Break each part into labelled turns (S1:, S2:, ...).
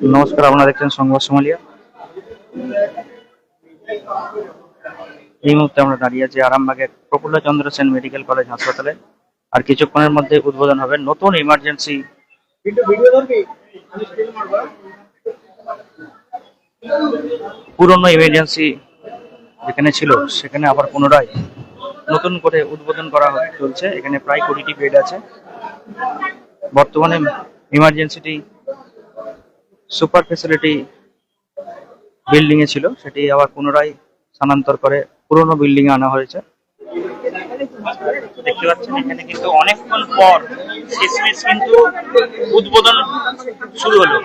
S1: নমস্কার, আপনারা দেখছেন সংবাদ সোমালিয়া। এই মুহূর্তে আমরা দাঁড়িয়ে আছি আরামবাগের প্রফুল্ল চন্দ্র সেন মেডিকেল কলেজ হাসপাতালে। আর কিছুক্ষণের মধ্যে উদ্বোধন হবে নতুন ইমার্জেন্সি পুরনো ইমার্জেন্সি যেখানে ছিল, সেখানে আবার পুনরায় নতুন করে উদ্বোধন করা চলছে। এখানে প্রায় কুড়িটি বেড আছে। বর্তমানে ইমার্জেন্সিটি সুপার ফেসিলিটি বিল্ডিং এ ছিল, সেটি আবার পুনরায় স্থানান্তর করে পুরনো বিল্ডিং এ আনা হয়েছে। দেখতে পাচ্ছেন, এখানে কিন্তু অনেকক্ষণ পর শেষমেশ কিন্তু উদ্বোধন শুরু হলো।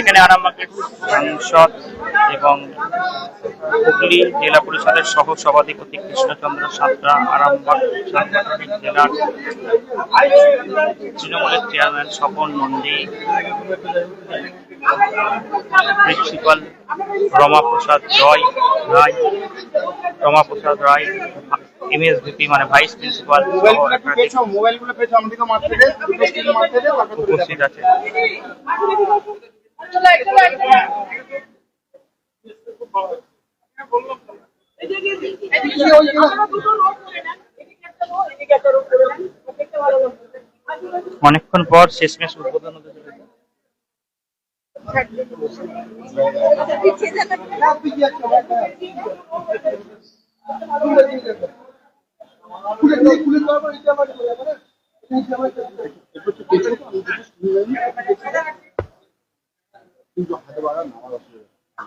S1: এখানে আরামবাগের সাংসদ এবং হুগলি জেলা পরিষদের সহ সভাধিপতি কৃষ্ণচন্দ্র সাঁতরা আরামবাগ সাংগঠনিক জেলার তৃণমূলের chairman Swapan Nandi principal Ramaprasad Roy Roy Ramaprasad Roy MSVP মানে ভাইস প্রিন্সিপাল উপস্থিত আছে। অনেকক্ষণ পর শেষমেশ উদ্বোধন হতে
S2: খুলে দেওয়ার পর এটা আবার চলে যাবে না? এটা আবার চলে যাবে। একটু একটু পেছনে একটু দুটো স্টিল নিয়ে কিন্তু হাতে বাড়া নামার অসুবিধা
S1: দেখতে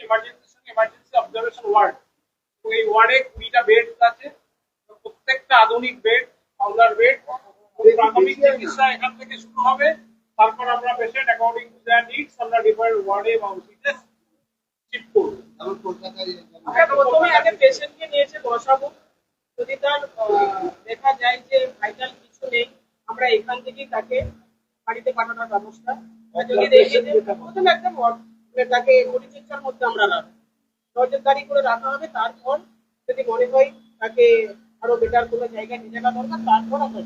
S3: ইমার্জেন্সি অবজারভেশন ওয়ার্ড তো এই ওয়ার্ডে কুড়িটা বেড আছে। তো প্রত্যেকটা আধুনিক বেড পাউডার বেড প্রাথমিক চিকিৎসা এখান থেকে শুরু হবে। তারপর আমরা patient according to their needs আমরা ডিফারেন্ট ওয়ার্ডে বা ওসিতে শিফট করব।
S4: প্রথমে আগে পেশেন্টকে নিয়ে এসে বসাবো। যদি তার আহ, দেখা যায় যে ভাইটাল কিছু নেই আমরা এখান থেকেই তাকে বাড়িতে পাঠানোর ব্যবস্থা। যদি দেখে প্রথমে একদম মানে তাকে পরিচর্যার মধ্যে আমরা রাখব। নজরদারি করে রাখা হবে তারপর যদি মনে হয় তাকে আরও বেটার কোনো জায়গায় নিয়ে যাওয়া দরকার তারপর আমরা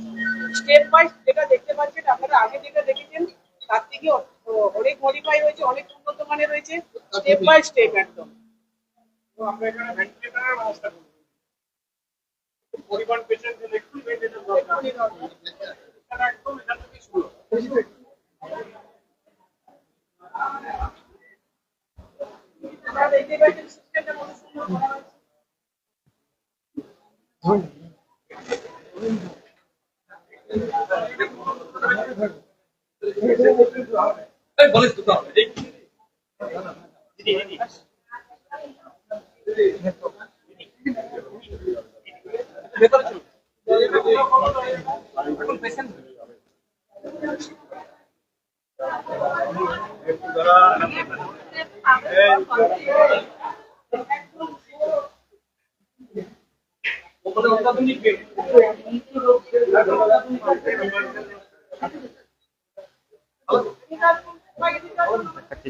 S4: স্টেপ বাই যেটা দেখতে পাচ্ছেন আপনারা আগে যেটা দেখেছেন তার থেকে অনেক মডিফাই হয়েছে অনেক উন্নত মানের হয়েছে। স্টেপ বাই স্টেপ একদম।
S3: তো আমরা এখানে ভেন্টিলেটরের ব্যবস্থা করব। পরিবার পেশেন্ট একটু ভেন্টিলেটর দরকার। এটা একদম এখান থেকে শুরু।
S4: আমরা দেখতে পাচ্ছেন সিস্টেমটা কত সুন্দর। করা হয়েছে
S3: অত্যাধুনিক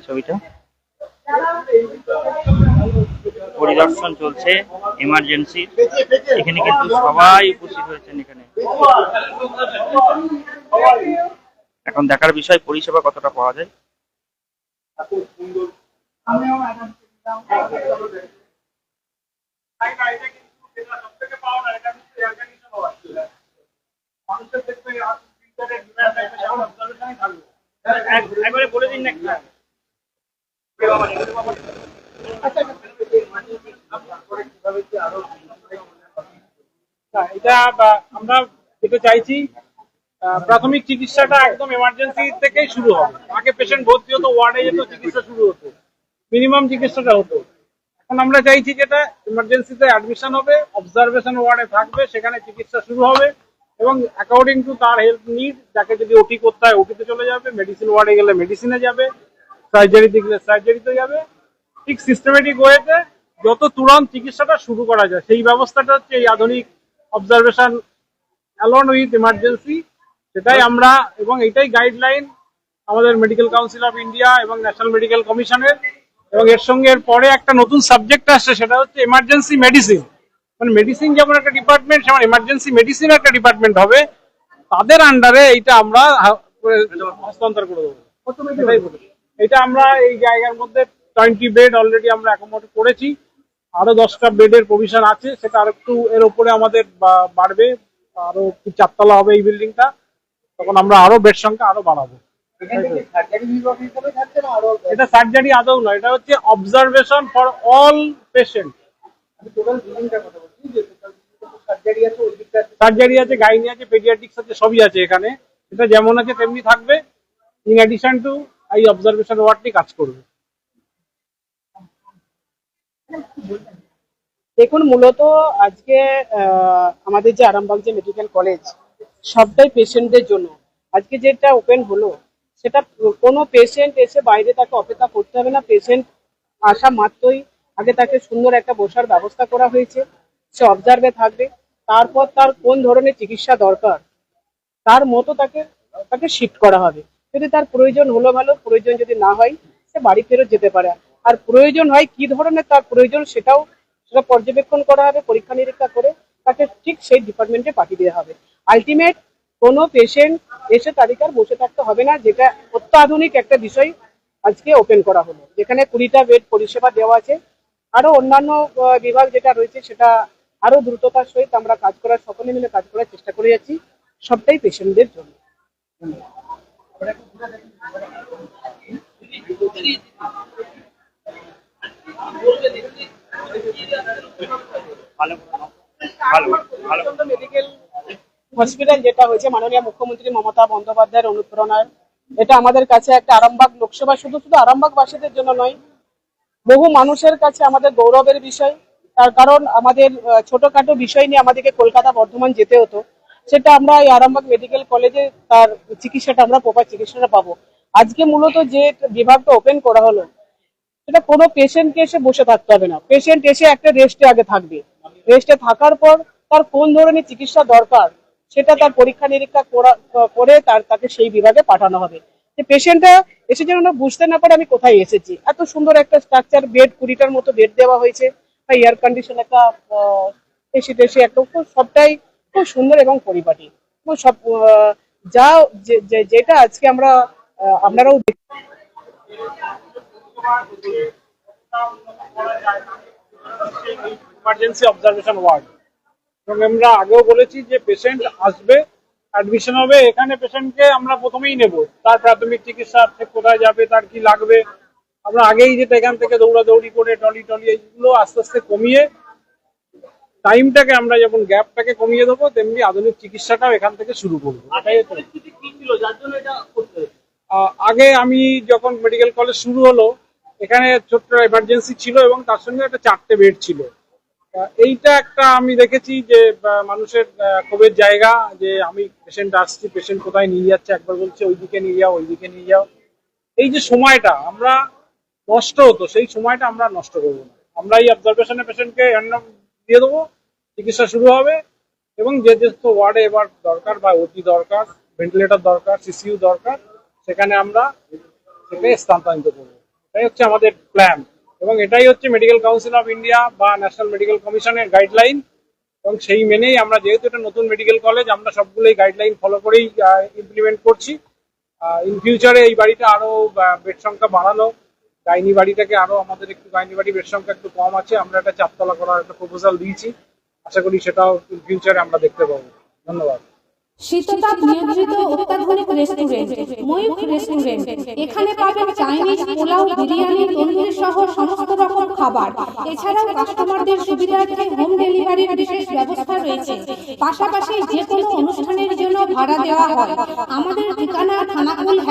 S1: ছবিটা। পরিদর্শন চলছে এমার্জেন্সি এখানে কিন্তু সবাই উপস্থিত হয়েছেন এখানে। এখন দেখার বিষয় পরিষেবা কতটা পাওয়া যায়?
S3: তাই না এটা আমরা যেটা চাইছি প্রাথমিক চিকিৎসাটা একদম এমার্জেন্সি থেকেই শুরু হবে। আগে পেশেন্ট ভর্তি হতো, ওয়ার্ডে যেত, চিকিৎসা শুরু হতো। মিনিমাম চিকিৎসাটা হতো। এখন আমরা চাইছি যেটা এমার্জেন্সিতে অ্যাডমিশন হবে অবজারভেশন ওয়ার্ডে থাকবে, সেখানে চিকিৎসা শুরু হবে। এবং অ্যাকর্ডিং টু তার হেলথ নিড যাকে যদি ওটি করতে হয় ওটিতে চলে যাবে মেডিসিন ওয়ার্ডে গেলে মেডিসিনে যাবে সার্জারিতে গেলে সার্জারিতে যাবে। ঠিক সিস্টেমেটিক ওয়েতে যত তুরন্ত চিকিৎসাটা শুরু করা যায়, সেই ব্যবস্থাটা হচ্ছে এই আধুনিক অবজারভেশন অ্যালন উইথ ইমার্জেন্সি সেটাই আমরা এবং এটাই গাইডলাইন আমাদের মেডিকেল কাউন্সিল অফ ইন্ডিয়া এবং ন্যাশনাল মেডিকেল কমিশনের এবং এর সঙ্গে এর পরে একটা নতুন সাবজেক্ট আসছে, সেটা হচ্ছে এমার্জেন্সি মেডিসিন মানে মেডিসিন যেমন একটা ডিপার্টমেন্ট সেমন এমার্জেন্সি মেডিসিন একটা ডিপার্টমেন্ট হবে তাদের আন্ডারে এইটা আমরা হস্তান্তর করে দেবো। এটা আমরা এই জায়গার মধ্যে টোয়েন্টি বেড অলরেডি আমরা অ্যাকোমোডেট করেছি। আরও দশটা বেডের প্রভিশন আছে সেটা আর একটু এর উপরে আমাদের বাড়বে। আরও একটু চারতলা হবে এই বিল্ডিংটা তখন আমরা আরও বেড সংখ্যা আরও বাড়াবো। এটা সার্জারি আদৌ নয় এটা হচ্ছে observation for all patient
S2: total বিল্ডিংটার কথা সার্জারি আছে
S3: গাইনি আছে পেডিয়াট্রিক্স আছে, সবই আছে এখানে। এটা যেমন আছে তেমনি থাকবে। ইন অ্যাডিশন টু এই অবজারভেশন ওয়ার্ডটি কাজ করবে।
S4: দেখুন, মূলত আজকে আমাদের যে আরামবাগ যে মেডিকেল কলেজ সবটাই পেশেন্টদের জন্য। আজকে যেটা ওপেন হলো, সেটা কোনো পেশেন্ট এসে বাইরে তাকে অপেক্ষা করতে হবে না। পেশেন্ট আসা মাত্রই আগে তাকে সুন্দর একটা বসার ব্যবস্থা করা হয়েছে। সে অবজার্ভে থাকবে, তারপর তার কোন ধরনের চিকিৎসা দরকার, তার মতো তাকে তাকে শিফট করা হবে। যদি তার প্রয়োজন হলো ভালো, প্রয়োজন যদি না হয়, সে বাড়ি ফেরত যেতে পারে। আর প্রয়োজন হয় কি ধরনের, তার প্রয়োজন সেটাও, সেটা পর্যবেক্ষণ করা হবে, পরীক্ষা নিরীক্ষা করে তাকে ঠিক সেই ডিপার্টমেন্টে পাঠিয়ে দেওয়া হবে। আলটিমেট কোনো পেশেন্ট এসে তালিকার বসে থাকতে হবে না, যেটা অত্যাধুনিক একটা বিষয় আজকে ওপেন করা হলো। যেখানে কুড়িটা বেড পরিষেবা দেওয়া আছে। আরও অন্যান্য বিভাগ যেটা রয়েছে, সেটা আরও দ্রুততার সহিত আমরা কাজ করার সকলে মিলে কাজ করার চেষ্টা করে যাচ্ছি। সবটাই পেশেন্টদের জন্য। মেডিকেল হসপিটাল যেটা হয়েছে মাননীয় মুখ্যমন্ত্রী মমতা বন্দ্যোপাধ্যায়ের অনুপ্রেরণায়। এটা আমাদের কাছে একটা আরামবাগ লোকসভা শুধু শুধু আরামবাগবাসীদের জন্য নয় বহু মানুষের কাছে আমাদের গৌরবের বিষয়। তার কারণ আমাদের ছোটখাটো বিষয় নিয়ে আমাদেরকে কলকাতা বর্ধমান যেতে হতো। সেটা আমরা এই আরামবাগ মেডিকেল কলেজে তার চিকিৎসাটা, আমরা প্রপার চিকিৎসাটা পাবো। আজকে মূলত যে বিভাগটা ওপেন করা হলো, সেটা কোনো পেশেন্টকে এসে বসে থাকতে হবে না। পেশেন্ট এসে একটা রেস্টে আগে থাকবে। রেস্টে থাকার পর তার কোন ধরনের চিকিৎসা দরকার, সেটা তার পরীক্ষা নিরীক্ষা করা- তার, তাকে সেই বিভাগে পাঠানো হবে। যে পেশেন্টটা এসে যেন বুঝতে না পারে আমি কোথায় এসেছি। এত সুন্দর একটা স্ট্রাকচার বেড কুড়িটার মতো বেড দেওয়া হয়েছে। এয়ার কন্ডিশন একটা এসি টেসি একটা খুব, সবটাই খুব সুন্দর এবং পরিপাটি। সব যে- যেটা আজকে আমরা আপনারাও দেখ-
S3: ইমার্জেন্সি অবজারভেশন ওয়ার্ড এবং আমরা আগেও বলেছি যে পেশেন্ট আসবে অ্যাডমিশন হবে, এখানে পেশেন্টকে আমরা প্রথমেই নেব। তার প্রাথমিক চিকিৎসা কোথায় যাবে, তার কি লাগবে আমরা আগেই যেটা এখান থেকে দৌড়াদৌড়ি করে টলি টলি এইগুলো আস্তে আস্তে কমিয়ে টাইমটাকে আমরা যেমন গ্যাপটাকে কমিয়ে দেবো তেমনি আধুনিক চিকিৎসাটাও এখান থেকে শুরু করব। আগে আমি যখন মেডিকেল কলেজ শুরু হলো এখানে ছোট্ট এমার্জেন্সি ছিল এবং তার সঙ্গে একটা চারটে বেড ছিল। এইটা একটা আমি দেখেছি যে মানুষের ক্ষোভের জায়গা যে আমি পেশেন্ট আসছি পেশেন্ট কোথায় নিয়ে যাচ্ছে একবার বলছে ওইদিকে নিয়ে যাও ওইদিকে নিয়ে যাও। এই যে সময়টা আমরা নষ্ট হতো, সেই সময়টা আমরা নষ্ট করব না। আমরা এই অবজারভেশনে পেশেন্টকে দিয়ে দেবো, চিকিৎসা শুরু হবে এবং যে যে ওয়ার্ডে এবার দরকার বা ওটি দরকার ভেন্টিলেটর দরকার সিসিইউ দরকার, সেখানে আমরা সেটাকে স্থানান্তরিত করব। এটাই হচ্ছে আমাদের প্ল্যান এবং এটাই হচ্ছে মেডিকেল কাউন্সিল অফ ইন্ডিয়া বা ন্যাশনাল মেডিকেল কমিশনের গাইডলাইন এবং সেই মেনেই আমরা যেহেতু এটা নতুন মেডিকেল কলেজ আমরা সবগুলোই গাইডলাইন ফলো করেই ইমপ্লিমেন্ট করছি। ইন ফিউচারে এই বাড়িটা আরও বেড সংখ্যা বাড়ানো গাইনি বাড়িটাকে আরও আমাদের একটু গাইনি বাড়ি বেড সংখ্যা একটু কম আছে, আমরা একটা চারতলা করার একটা প্রপোজাল দিয়েছি। আশা করি সেটাও ফিউচারে আমরা দেখতে পাবো। ধন্যবাদ।
S5: শীততাপ নিয়ন্ত্রিত অত্যাধুনিক রেস্টুরেন্ট রেস্টুরেন্ট এখানে পাবেন চাইনিজ পোলাও, বিরিয়ানি, তন্দুরি সহ সমস্ত রকম খাবার। এছাড়াও কাস্টমারদের সুবিধার্থে হোম ডেলিভারির বিশেষ ব্যবস্থা রয়েছে। পাশাপাশি যে কোনো অনুষ্ঠানের জন্য ভাড়া দেওয়া হয়। আমাদের ঠিকানা